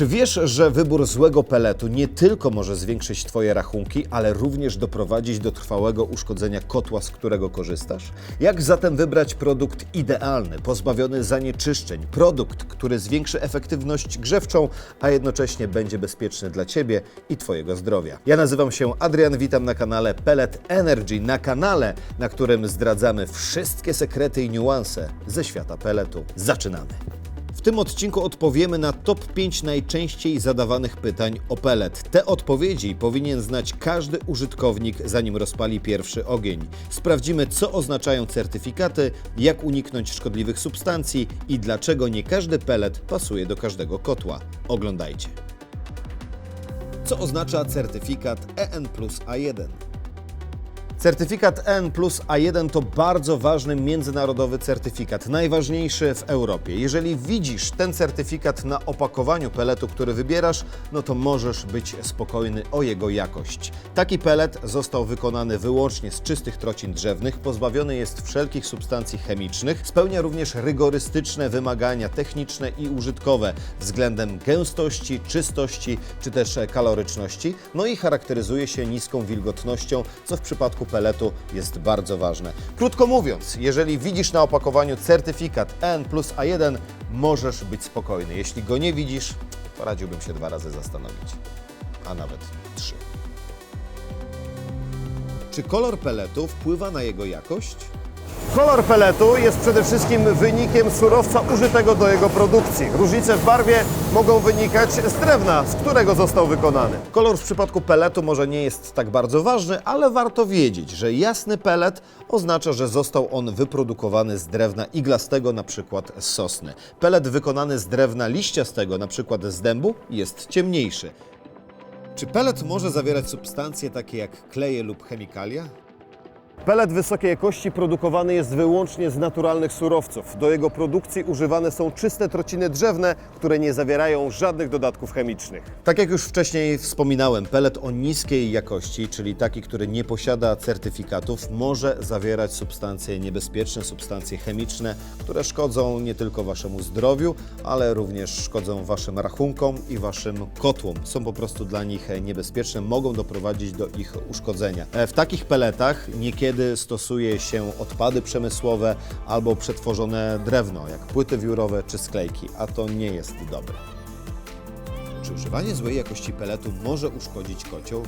Czy wiesz, że wybór złego peletu nie tylko może zwiększyć Twoje rachunki, ale również doprowadzić do trwałego uszkodzenia kotła, z którego korzystasz? Jak zatem wybrać produkt idealny, pozbawiony zanieczyszczeń, produkt, który zwiększy efektywność grzewczą, a jednocześnie będzie bezpieczny dla Ciebie i Twojego zdrowia? Ja nazywam się Adrian, witam na kanale Pellet Energy, na kanale, na którym zdradzamy wszystkie sekrety i niuanse ze świata peletu. Zaczynamy! W tym odcinku odpowiemy na top 5 najczęściej zadawanych pytań o pelet. Te odpowiedzi powinien znać każdy użytkownik, zanim rozpali pierwszy ogień. Sprawdzimy, co oznaczają certyfikaty, jak uniknąć szkodliwych substancji i dlaczego nie każdy pelet pasuje do każdego kotła. Oglądajcie. Co oznacza certyfikat EN plus A1? Certyfikat N plus A1 to bardzo ważny międzynarodowy certyfikat, najważniejszy w Europie. Jeżeli widzisz ten certyfikat na opakowaniu peletu, który wybierasz, no to możesz być spokojny o jego jakość. Taki pelet został wykonany wyłącznie z czystych trocin drzewnych, pozbawiony jest wszelkich substancji chemicznych, spełnia również rygorystyczne wymagania techniczne i użytkowe względem gęstości, czystości czy też kaloryczności, no i charakteryzuje się niską wilgotnością, co w przypadku peletu jest bardzo ważne. Krótko mówiąc, jeżeli widzisz na opakowaniu certyfikat N plus A1, możesz być spokojny. Jeśli go nie widzisz, to radziłbym się dwa razy zastanowić, a nawet trzy. Czy kolor peletu wpływa na jego jakość? Kolor peletu jest przede wszystkim wynikiem surowca użytego do jego produkcji. Różnice w barwie mogą wynikać z drewna, z którego został wykonany. Kolor w przypadku peletu może nie jest tak bardzo ważny, ale warto wiedzieć, że jasny pelet oznacza, że został on wyprodukowany z drewna iglastego, przykład z sosny. Pelet wykonany z drewna liściastego, przykład z dębu, jest ciemniejszy. Czy pelet może zawierać substancje takie jak kleje lub chemikalia? Pelet wysokiej jakości produkowany jest wyłącznie z naturalnych surowców. Do jego produkcji używane są czyste trociny drzewne, które nie zawierają żadnych dodatków chemicznych. Tak jak już wcześniej wspominałem, pelet o niskiej jakości, czyli taki, który nie posiada certyfikatów, może zawierać substancje niebezpieczne, substancje chemiczne, które szkodzą nie tylko waszemu zdrowiu, ale również szkodzą waszym rachunkom i waszym kotłom. Są po prostu dla nich niebezpieczne, mogą doprowadzić do ich uszkodzenia. E, W takich peletach niekiedy stosuje się odpady przemysłowe albo przetworzone drewno, jak płyty wiórowe czy sklejki, a to nie jest dobre. Czy używanie złej jakości peletu może uszkodzić kocioł?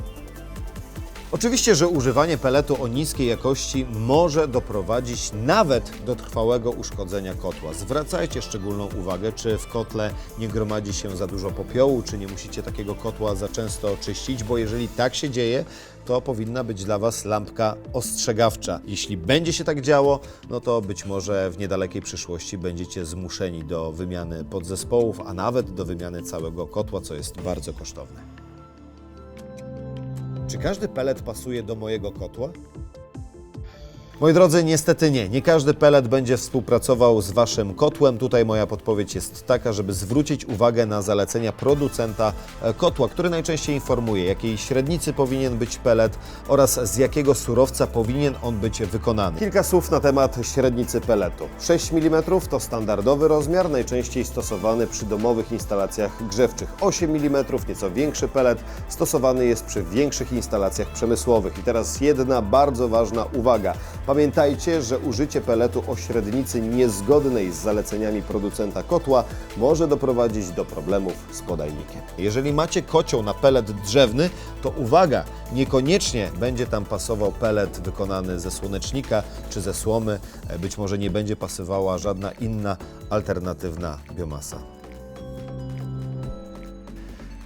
Oczywiście, że używanie peletu o niskiej jakości może doprowadzić nawet do trwałego uszkodzenia kotła. Zwracajcie szczególną uwagę, czy w kotle nie gromadzi się za dużo popiołu, czy nie musicie takiego kotła za często czyścić, bo jeżeli tak się dzieje, to powinna być dla Was lampka ostrzegawcza. Jeśli będzie się tak działo, no to być może w niedalekiej przyszłości będziecie zmuszeni do wymiany podzespołów, a nawet do wymiany całego kotła, co jest bardzo kosztowne. Czy każdy pelet pasuje do mojego kotła? Moi drodzy, niestety nie. Nie każdy pelet będzie współpracował z Waszym kotłem. Tutaj moja podpowiedź jest taka, żeby zwrócić uwagę na zalecenia producenta e, kotła, który najczęściej informuje, jakiej średnicy powinien być pelet oraz z jakiego surowca powinien on być wykonany. Kilka słów na temat średnicy peletu. 6 mm to standardowy rozmiar, najczęściej stosowany przy domowych instalacjach grzewczych. 8 mm, nieco większy pelet, stosowany jest przy większych instalacjach przemysłowych. I teraz jedna bardzo ważna uwaga. Pamiętajcie, że użycie peletu o średnicy niezgodnej z zaleceniami producenta kotła może doprowadzić do problemów z podajnikiem. Jeżeli macie kocioł na pelet drzewny, to uwaga, niekoniecznie będzie tam pasował pelet wykonany ze słonecznika czy ze słomy. Być może nie będzie pasowała żadna inna alternatywna biomasa.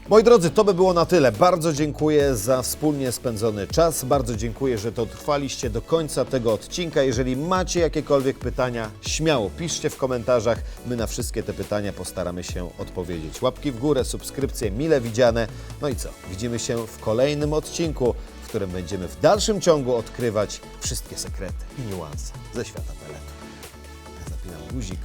Moi drodzy, to by było na tyle. Bardzo dziękuję za wspólnie spędzony czas. Bardzo dziękuję, że to trwaliście do końca tego odcinka. Jeżeli macie jakiekolwiek pytania, śmiało piszcie w komentarzach. My na wszystkie te pytania postaramy się odpowiedzieć. Łapki w górę, subskrypcje mile widziane. No i co? Widzimy się w kolejnym odcinku, w którym będziemy w dalszym ciągu odkrywać wszystkie sekrety i niuanse ze świata peletu. Ja zapinam guzik